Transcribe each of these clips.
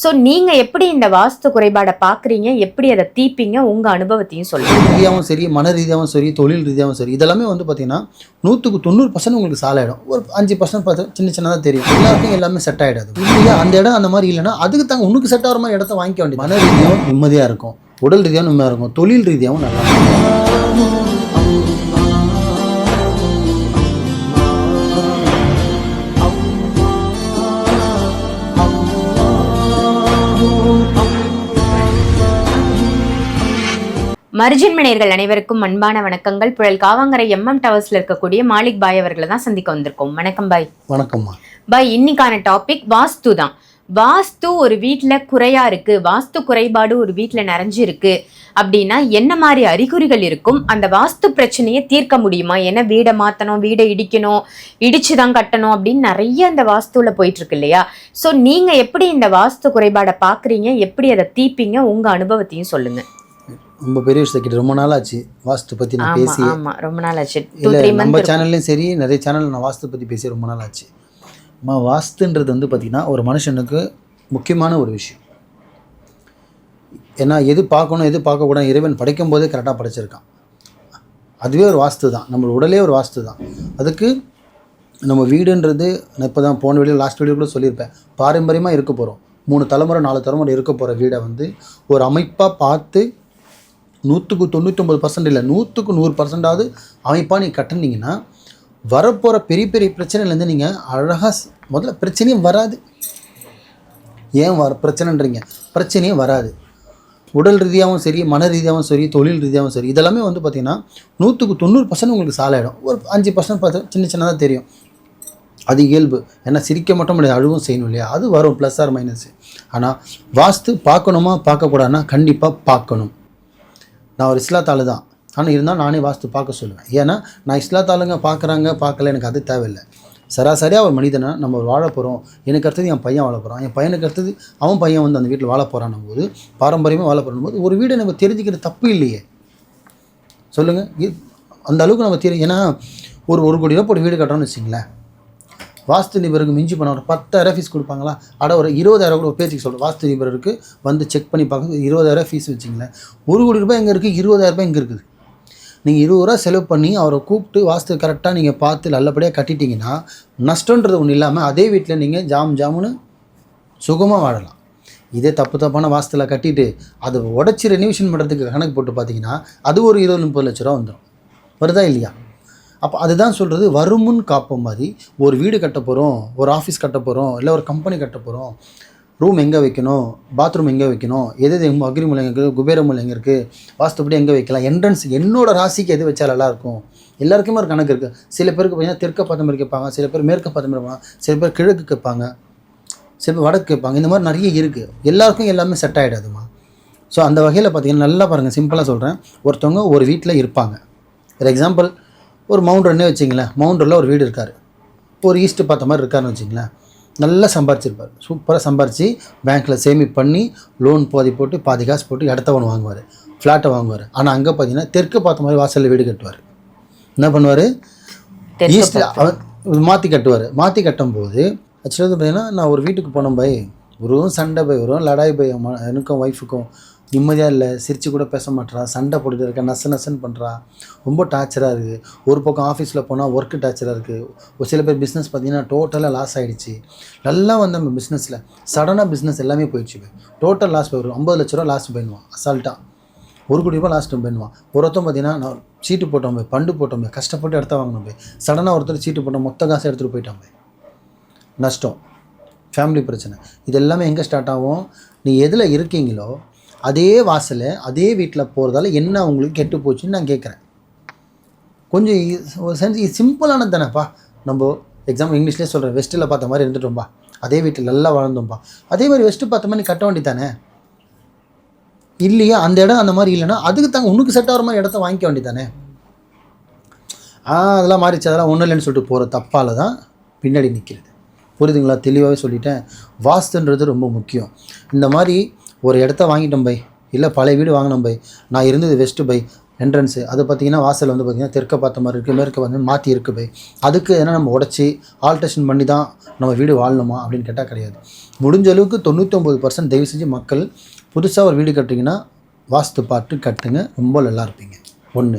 So நீங்க எப்படி இந்த வாஸ்து குறைபாடை பாக்குறீங்க எப்படி அதை தீப்பீங்க உங்க அனுபவத்தையும் சொல்லுங்க. ரீதியாகவும் சரி மன ரீதியாகவும் சரி தொழில் ரீதியாகவும் சரி இதெல்லாமே வந்து பார்த்தீங்கன்னா நூற்றுக்கு தொண்ணூறு பர்சன்ட் உங்களுக்கு சாலாயிடும். ஒரு அஞ்சு பர்சன்ட் பார்த்து சின்ன சின்னதாக தெரியும். எல்லாருக்கும் எல்லாமே செட் ஆகிடாது இல்லையா? அந்த இடம் அந்த மாதிரி இல்லைன்னா அதுக்கு தாங்க உனக்கு செட் ஆகிற மாதிரி இடத்த வாங்கிக்க வேண்டிய மன ரீதியாகவும் நிம்மதியாக இருக்கும். உடல் ரீதியாகவும் நிம்மதியாக இருக்கும். தொழில் ரீதியாகவும் நல்லா இருக்கும். மர்ஜின் மணியர்கள் அனைவருக்கும் அன்பான வணக்கங்கள். புழல் காவாங்கரை எம்எம் டவர்ஸ்ல இருக்கக்கூடிய மாலிக் பாய் அவர்களை தான் சந்திக்க வந்திருக்கோம். வணக்கம் பாய். வணக்கம்மா. பாய் இன்னைக்கான டாபிக் வாஸ்து தான். வாஸ்து ஒரு வீட்ல குறையா இருக்கு. வாஸ்து குறைபாடு ஒரு வீட்ல நிறைஞ்சு இருக்கு அப்படின்னா என்ன மாதிரி அறிகுறிகள் இருக்கும்? அந்த வாஸ்து பிரச்சனையை தீர்க்க முடியுமா? ஏன்னா வீடை மாத்தணும் வீடை இடிக்கணும் இடிச்சு தான் கட்டணும் அப்படின்னு நிறைய அந்த வாஸ்துல போயிட்டு இருக்கு இல்லையா? ஸோ நீங்க எப்படி இந்த வாஸ்து குறைபாடை பாக்குறீங்க எப்படி அதை தீப்பீங்க உங்க அனுபவத்தையும் சொல்லுங்க. ரொம்ப பெரிய விஷயத்துக்கிட்ட ரொம்ப நாள் ஆச்சு வாஸ்து பற்றி நான் பேசி ரொம்ப நாள் ஆச்சு இல்லை நம்ம சேனல்லையும் சரி நிறைய சேனல் நான் வாஸ்து பற்றி பேசி ரொம்ப நாள் ஆச்சு அம்மா வாஸ்துன்றது வந்து பார்த்திங்கன்னா ஒரு மனுஷனுக்கு முக்கியமான ஒரு விஷயம். ஏன்னா எது பார்க்கணும் எது பார்க்கக்கூடாது இறைவன் படைக்கும் போதே கரெக்டாக படைச்சிருக்கான். அதுவே ஒரு வாஸ்து தான் நம்ம உடலே ஒரு வாஸ்து தான் அதுக்கு நம்ம வீடுன்றது நான் இப்போ தான் போன வீடியோ லாஸ்ட் வீடியோ கூட சொல்லியிருப்பேன். பாரம்பரியமாக இருக்க போகிறோம் மூணு தலைமுறை நாலு தலைமுறை இருக்க போகிற வீடை வந்து ஒரு அமைப்பாக பார்த்து நூற்றுக்கு தொண்ணூற்றொம்பது பர்சன்ட் இல்லை நூற்றுக்கு நூறு பர்சன்டாவது அமைப்பாக நீங்கள் கட்டுனீங்கன்னா வரப்போகிற பெரிய பெரிய பிரச்சனையிலேருந்து நீங்கள் அழகாக முதல்ல பிரச்சனையும் வராது. ஏன் வர பிரச்சனைன்றீங்க? பிரச்சனையும் வராது. உடல் ரீதியாகவும் சரி மன ரீதியாகவும் சரி தொழில் ரீதியாகவும் சரி இதெல்லாமே வந்து பார்த்திங்கன்னா நூற்றுக்கு தொண்ணூறு பர்சன்ட் உங்களுக்கு சாலாயிடும். ஒரு அஞ்சு பர்சன்ட் பார்த்து சின்ன சின்னதாக தெரியும். அது இயல்பு. ஏன்னா சிரிக்க மட்டும் முடியாது அழுவும் செய்யணும் இல்லையா? அது வரும் ப்ளஸ் ஆர் மைனஸ் ஆனால் வாஸ்து பார்க்கணுமா பார்க்கக்கூடாதுன்னா கண்டிப்பாக பார்க்கணும். நான் ஒரு இஸ்லாத்தாளு தான். ஆனால் இருந்தால் நானே வாஸ்து பார்க்க சொல்லுவேன். ஏன்னா நான் இஸ்லாத்தாளுங்க பார்க்குறாங்க பார்க்கல எனக்கு அது தேவையில்லை. சராசரியாக ஒரு மனிதனை நம்ம வாழ போகிறோம் எனக்கு அடுத்தது என் பையன் வாழ போகிறான் என் பையனுக்கு அடுத்தது அவன் பையன் வந்து அந்த வீட்டில் வாழ போகிறான் போது பாரம்பரியமாக வாழ போகிறான் போது ஒரு வீடை நம்ம தெரிஞ்சுக்கிற தப்பு இல்லையே. சொல்லுங்கள் அந்த அளவுக்கு நம்ம தெரியும் ஏன்னா ஒரு ஒரு கோடி ரூபா போட்டு வீடு கட்டுறோம்னு வச்சிங்களேன் வாஸ்து நிபருக்கு மிஞ்சி பண்ண ஒரு பத்தாயிரம் ஃபீஸ் கொடுப்பாங்களா? அட ஒரு இருபதாயிரம் கூட ஒரு பேச்சுக்கு சொல்கிறேன் வாஸ்து நிபருக்கு வந்து செக் பண்ணி பார்க்க இருபதாயிரம் ஃபீஸ் வச்சிங்களேன். ஒரு கோடி ரூபாய் எங்கே இருக்குது இருபதாயிரம் ரூபாய் இங்கே இருக்குது. நீங்கள் இருபது ரூபா செலவு பண்ணி அவரை கூப்பிட்டு வாஸ்து கரெக்டாக நீங்கள் பார்த்து நல்லபடியாக கட்டிட்டீங்கன்னா நஷ்டன்றது ஒன்றும் இல்லாமல் அதே வீட்டில் நீங்கள் ஜாம் ஜாமுன்னு சுகமாக வாழலாம். இதே தப்பு தப்பான வாஸ்துல கட்டிட்டு அதை உடச்சி ரெனிவேஷன் பண்ணுறதுக்கு கணக்கு போட்டு பார்த்தீங்கன்னா அது ஒரு இருபது முப்பது லட்ச ரூபா வந்துடும் வருதா இல்லையா? அப்போ அதுதான் சொல்கிறது வருமுன் காப்போம் மாதிரி ஒரு வீடு கட்ட போகிறோம் ஒரு ஆஃபீஸ் கட்ட போகிறோம் இல்லை ஒரு கம்பெனி கட்ட போகிறோம் ரூம் எங்கே வைக்கணும்? பாத்ரூம் எங்கே வைக்கணும்? எது எது எங்க அக்ரிமூலம் எங்கே இருக்குது குபேரமூலம் எங்கே இருக்குது வாஸ்துப்படி எங்கே வைக்கலாம்? என்ட்ரன்ஸ் என்னோட ராசிக்கு எது வச்சா நல்லாயிருக்கும் எல்லாருக்குமே ஒரு கணக்கு இருக்குது சில பேருக்கு பார்த்தீங்கன்னா தெற்க பார்த்த கேட்பாங்க சில பேர் மேற்க பார்த்த கேட்பாங்க சில பேர் கிழக்கு கேட்பாங்க சில பேர் வடக்கு கேட்பாங்க இந்த மாதிரி நிறைய இருக்குது எல்லாருக்கும் எல்லாமே செட் ஆகிடாதுமா ஸோ அந்த வகையில் பார்த்தீங்கன்னா நல்லா பாருங்கள் சிம்பிளாக சொல்கிறேன் ஒருத்தவங்க ஒரு வீட்டில் இருப்பாங்க. ஃபார் எக்ஸாம்பிள் ஒரு மவுண்டர்னே வச்சிங்களேன். மவுண்டரில் ஒரு வீடு இருக்கார். ஒரு ஈஸ்ட் பார்த்த மாதிரி இருக்காருன்னு வச்சிங்களேன். நல்லா சம்பாரிச்சிருப்பார். சூப்பராக சம்பாரித்து பேங்க்கில் சேமிப் பண்ணி லோன் பாதி போட்டு பாதி காசு போட்டு இடத்த ஒன்று வாங்குவார். ஃப்ளாட்டை வாங்குவார். ஆனால் அங்கே பார்த்தீங்கன்னா தெற்கு பார்த்த மாதிரி வாசலில் வீடு கட்டுவார். என்ன பண்ணுவார்? ஈஸ்ட் அவர் மாற்றி கட்டுவார். மாற்றி கட்டும்போது ஆக்சுவலாக பார்த்தீங்கன்னா நான் ஒரு வீட்டுக்கு போனேன் பை வெறும் சண்டை பை வெறும் லடாய் பை எனக்கும் ஒய்ஃபுக்கும் நிம்மதியாக இல்லை சிரித்து கூட பேச மாட்றா சண்டை போட்டுட்டு இருக்கா நச நசன்னு பண்ணுறா ரொம்ப டார்ச்சராக இருக்குது ஒரு பக்கம் ஆஃபீஸில் போனால் ஒர்க்கு டார்ச்சராக இருக்குது ஒரு சில பேர் பிஸ்னஸ் பார்த்தீங்கன்னா டோட்டலாக லாஸ் ஆகிடுச்சு நல்லா வந்து நம்ம பிஸ்னஸில் சடனாக பிஸ்னஸ் எல்லாமே போயிடுச்சு டோட்டல் லாஸ் போயிடும் ஐம்பது லட்ச ரூபா லாஸ் போயிடுவான் அசால்ட்டாக ஒரு கோடி ரூபாய் லாஸ்ட்டு பண்ணுவான் ஒருத்தன் பார்த்தீங்கன்னா நான் சீட்டு போட்டோம் போய் பண்டு போட்டோம் போய் கஷ்டப்பட்டு இடத்த வாங்கணும் போய் சடனாக ஒருத்தர் சீட்டு போட்டோம் மொத்த காசை எடுத்துகிட்டு போயிட்டான் போய். நஷ்டம். ஃபேமிலி பிரச்சனை. இது எல்லாமே எங்கே ஸ்டார்ட் ஆகும்? நீ எதில் இருக்கீங்களோ அதே வாசலை அதே வீட்டில் போகிறதால என்ன உங்களுக்கு கெட்டு போச்சுன்னு நான் கேட்குறேன் கொஞ்சம் ஒரு சென்ஸ் இது சிம்பிளானது தானேப்பா. நம்ம எக்ஸாம்பிள் இங்கிலீஷ்லேயே சொல்கிறேன் வெஸ்ட்டில் பார்த்த மாதிரி இருந்துட்டோம்பா. அதே வீட்டில் நல்லா வளர்ந்தோம்ப்பா அதே மாதிரி வெஸ்ட்டு பார்த்த மாதிரி கட்ட வேண்டி தானே இல்லையா? அந்த இடம் அந்த மாதிரி இல்லைன்னா அதுக்கு தாங்க உனக்கு செட் ஆகிற மாதிரி இடத்த வாங்கிக்க வேண்டியதானே ஆ அதெல்லாம் மாறிச்சு அதெல்லாம் ஒன்றும் இல்லைன்னு சொல்லிட்டு போகிற தப்பால் தான் பின்னாடி நிற்கிறது புரியுதுங்களா? தெளிவாகவே சொல்லிட்டேன். வாஸ்துன்றது ரொம்ப முக்கியம். இந்த மாதிரி ஒரு இடத்த வாங்கிட்டோம் பை. இல்லை பழைய வீடு வாங்கினோம் பை. நான் இருந்தது வெஸ்ட்டு பை. என்ட்ரன்ஸு அது பார்த்தீங்கன்னா வாசல் வந்து பார்த்தீங்கன்னா தெற்க பார்த்த மாதிரி இருக்குது மேற்க வந்து மாற்றி இருக்குது போய் அதுக்கு என்ன நம்ம உடச்சி ஆல்ட்ரேஷன் பண்ணி தான் நம்ம வீடு வாழணுமா அப்படின்னு கேட்டால் கிடையாது. முடிஞ்ச அளவுக்கு தொண்ணூற்றொம்பது பர்சன்ட் தயவு செஞ்சு மக்கள் புதுசாக ஒரு வீடு கட்டுறீங்கன்னா வாஸ்து பார்த்து கட்டுங்க. ரொம்ப நல்லா இருப்பீங்க. ஒன்று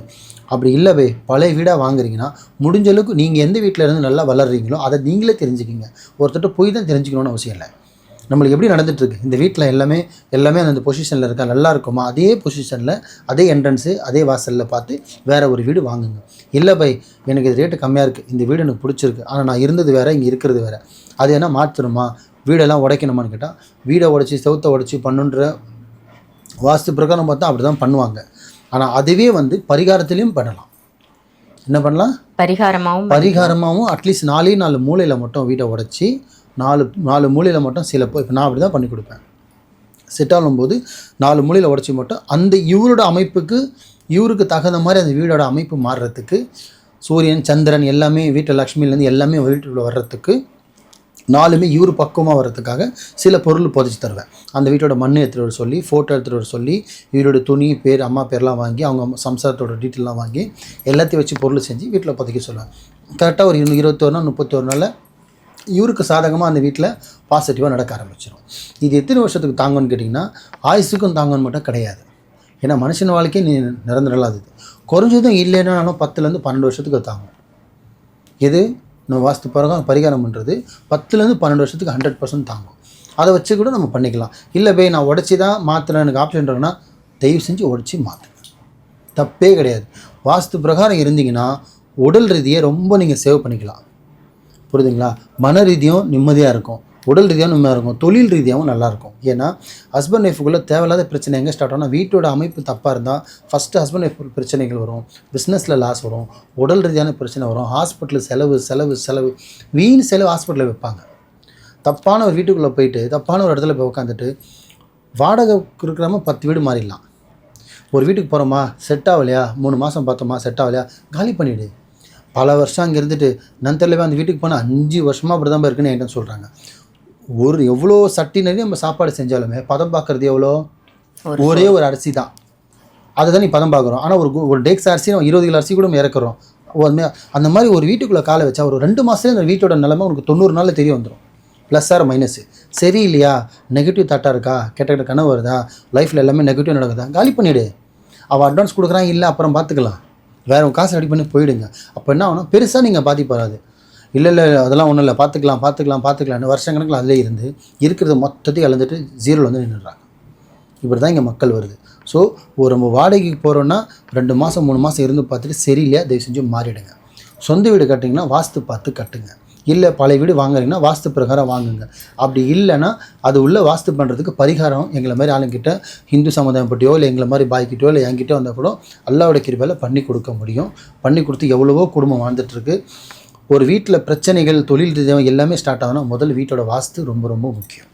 அப்படி இல்லை பே. பழைய வீடாக வாங்குறீங்கன்னா முடிஞ்ச அளவுக்கு நீங்கள் எந்த வீட்டில் இருந்து நல்லா வளர்றீங்களோ அதை நீங்களே தெரிஞ்சுக்கிங்க. ஒருத்தர்கிட்ட போய் தான் தெரிஞ்சுக்கணும்னு அவசியம் இல்லை. நம்மளுக்கு எப்படி நடந்துட்டு இருக்கு இந்த வீட்டில் எல்லாமே எல்லாமே அந்த பொசிஷனில் இருக்கா? நல்லா இருக்குமா? அதே பொசிஷனில் அதே என்ட்ரன்ஸு அதே வாசலில் பார்த்து வேற ஒரு வீடு வாங்குங்க. இல்லை பை எனக்கு இது ரேட்டு கம்மியாக இருக்குது இந்த வீடு எனக்கு பிடிச்சிருக்கு. ஆனால் நான் இருந்தது வேற இங்கே இருக்கிறது வேற. அது என்ன மாற்றணுமா வீடெல்லாம் உடைக்கணுமான்னு கேட்டால் வீடை உடைச்சி செவுத்தை உடைச்சி பண்ணுன்ற வாஸ்து பிரகாரம் பார்த்தா அப்படி தான் பண்ணுவாங்க. ஆனால் அதுவே வந்து பரிகாரத்திலையும் பண்ணலாம். என்ன பண்ணலாம்? பரிகாரமாவும் பரிகாரமாகவும் அட்லீஸ்ட் நாலே நாலு மூலையில் மட்டும் வீட்டை உடைச்சி நாலு நாலு மூலையில் மட்டும் சில இப்போ நான் அப்படி தான் பண்ணி கொடுப்பேன். செட் ஆகும்போது நாலு மூலையில் உடச்சி மட்டும் அந்த இவரோட அமைப்புக்கு இவருக்கு தகுந்த மாதிரி அந்த வீடோட அமைப்பு மாறுறதுக்கு சூரியன் சந்திரன் எல்லாமே வீட்டு லக்ஷ்மிலேருந்து எல்லாமே வீட்டுக்குள்ள வர்றதுக்கு நாலுமே இவர் பக்குவமாக வர்றதுக்காக சில பொருள் புதைச்சி தருவேன். அந்த வீட்டோட மண் எடுத்துகிட்டு வர சொல்லி ஃபோட்டோ எடுத்துகிட்டு வர சொல்லி இவரோட துணி பேர் அம்மா பேர்லாம் வாங்கி அவங்க சம்சாரத்தோட டீட்டெயிலாம் வாங்கி எல்லாத்தையும் வச்சு பொருள் செஞ்சு வீட்டில் புதைக்க சொல்லுவேன். கரெக்டாக ஒரு இன்னும் இருபத்தொரு நாள் முப்பத்தொரு நாளில் இவருக்கு சாதகமாக அந்த வீட்டில் பாசிட்டிவாக நடக்க ஆரம்பிச்சிடும் இது எத்தனை வருஷத்துக்கு தாங்கன்னு கேட்டிங்கன்னா ஆயுசுக்கும் தாங்கன்னு மட்டும் கிடையாது. ஏன்னா மனுஷன் வாழ்க்கையே நீ நிரந்தரலாது. குறைஞ்சதும் இல்லைன்னாலும் பத்துலேருந்து பன்னெண்டு வருஷத்துக்கு தாங்கும். எது? நம்ம வாஸ்து பிரகாரம் பரிகாரம் பண்ணுறது பத்துலேருந்து பன்னெண்டு வருஷத்துக்கு ஹண்ட்ரட் பர்சன்ட் தாங்கும். அதை வச்சு கூட நம்ம பண்ணிக்கலாம். இல்லை பே நான் உடச்சி தான் மாற்றுறேன் எனக்கு ஆப்ஷன் இருக்குன்னா தயவு செஞ்சு உடச்சி மாற்றுங்க தப்பே கிடையாது. வாஸ்து பிரகாரம் இருந்தீங்கன்னா உடல் ரீதியை ரொம்ப நீங்கள் சேவ் பண்ணிக்கலாம். புரியுதுங்களா? மன ரீதியும் நிம்மதியாக இருக்கும். உடல் ரீதியாகவும் நிம்மதியாக இருக்கும். தொழில் ரீதியாகவும் நல்லாயிருக்கும் ஏன்னா ஹஸ்பண்ட் ஒய்ஃபுக்குள்ளே தேவையில்லாத பிரச்சனை எங்கே ஸ்டார்ட் ஆனால் வீட்டோட அமைப்பு தப்பாக இருந்தால் ஃபஸ்ட்டு ஹஸ்பண்ட் ஒய்ஃப் பிரச்சனைகள் வரும். பிஸ்னஸில் லாஸ் வரும். உடல் ரீதியான பிரச்சனை வரும். ஹாஸ்பிட்டல் செலவு செலவு செலவு. வீண் செலவு ஹாஸ்பிட்டலில் வைப்பாங்க. தப்பான ஒரு வீட்டுக்குள்ளே போயிட்டு தப்பான ஒரு இடத்துல போய் உட்காந்துட்டு வாடகை இருக்கிறாம பத்து வீடு மாறிடலாம். ஒரு வீட்டுக்கு போகிறோமா செட் ஆகலையா? மூணு மாதம் பார்த்தோமா? செட் ஆகலையா? காலி பண்ணிவிடு பல வருஷம் அங்கே இருந்துட்டு நான் தெரியலவே அந்த வீட்டுக்கு போனால் அஞ்சு வருஷமாக அப்படி தான் இருக்குன்னு என்கிட்ட சொல்கிறாங்க ஒரு எவ்வளோ சட்டி நிறைய நம்ம சாப்பாடு செஞ்சாலுமே பதம் பார்க்குறது எவ்வளோ? ஒரே ஒரு அரிசி தான். அதை தான் நீ பதம் பார்க்குறோம் ஆனால் ஒரு ஒரு டேக்ஸ் அரிசி நம்ம இருபது கிலோ அரிசி கூட நம்ம இறக்குறோம். அந்த மாதிரி ஒரு வீட்டுக்குள்ளே காலை வச்சா ஒரு ரெண்டு மாதத்துல அந்த வீட்டோட நிலைமை உனக்கு தொண்ணூறு நாளில் தெரிய வந்துடும் ப்ளஸ் ஆர் மைனஸ் சரி இல்லையா நெகட்டிவ் தாட்டாக இருக்கா? கெட்ட கெட்ட கனவு வருதா? லைஃப்பில் எல்லாமே நெகட்டிவ் நடக்குதா? காலி பண்ணிவிடு அவள் அட்வான்ஸ் கொடுக்குறான் இல்லை அப்புறம் பார்த்துக்கலாம் வேற உங்கள் காசு ரெடி பண்ணி போயிடுங்க. அப்போ என்ன ஆகும்னா பெருசாக நீங்கள் பாதிப்படாது. இல்லை இல்லை அதெல்லாம் ஒன்றும் இல்லை. பார்த்துக்கலாம் பார்த்துக்கலாம் பார்த்துக்கலாம்னு வருஷக்கணக்கில் அதிலே இருந்து இருக்கிறத மொத்தத்தையும் இழந்துட்டு ஜீரோவில் வந்து நின்றுறாங்க இப்படி தான் இங்கே மக்கள் வருது. ஸோ ஒரு நம்ம வாடகைக்கு போகிறோன்னா ரெண்டு மாதம் மூணு மாதம் இருந்து பார்த்துட்டு சரியில்லையா? தயவு செஞ்சு மாறிடுங்க. சொந்த வீடு கட்டிங்கன்னா வாஸ்து பார்த்து கட்டுங்க. இல்லை பழைய வீடு வாங்குறீங்கன்னா வாஸ்து பிரகாரம் வாங்குங்க. அப்படி இல்லைன்னா அது உள்ள வாஸ்து பண்ணுறதுக்கு பரிகாரம் எங்களை மாதிரி ஆளுங்கிட்ட ஹிந்து சமுதாயப்பட்டியோ இல்லை எங்களை மாதிரி பாய்க்கிட்டோ இல்லை என்கிட்ட வந்தால் கூட அல்லாவோட கிருபையில் பண்ணி கொடுக்க முடியும். பண்ணி கொடுத்து எவ்வளவோ குடும்பம் வாழ்ந்துட்டுருக்கு. ஒரு வீட்டில் பிரச்சனைகள் தொழில் எல்லாமே ஸ்டார்ட் ஆகுனா முதல் வீட்டோட வாஸ்து ரொம்ப ரொம்ப முக்கியம்.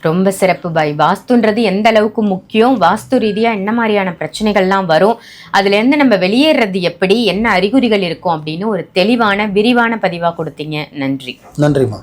ரொம்ப சிறப்பு பாய் வாஸ்துன்றது எந்த அளவுக்கு முக்கியம்? வாஸ்து ரீதியா என்ன மாதிரியான பிரச்சனைகள்லாம் வரும்? அதுல இருந்து நம்ம வெளியேறது எப்படி? என்ன அறிகுறிகள் இருக்கும்? அப்படின்னு ஒரு தெளிவான விரிவான பதிவா கொடுத்தீங்க. நன்றி. நன்றிம்மா.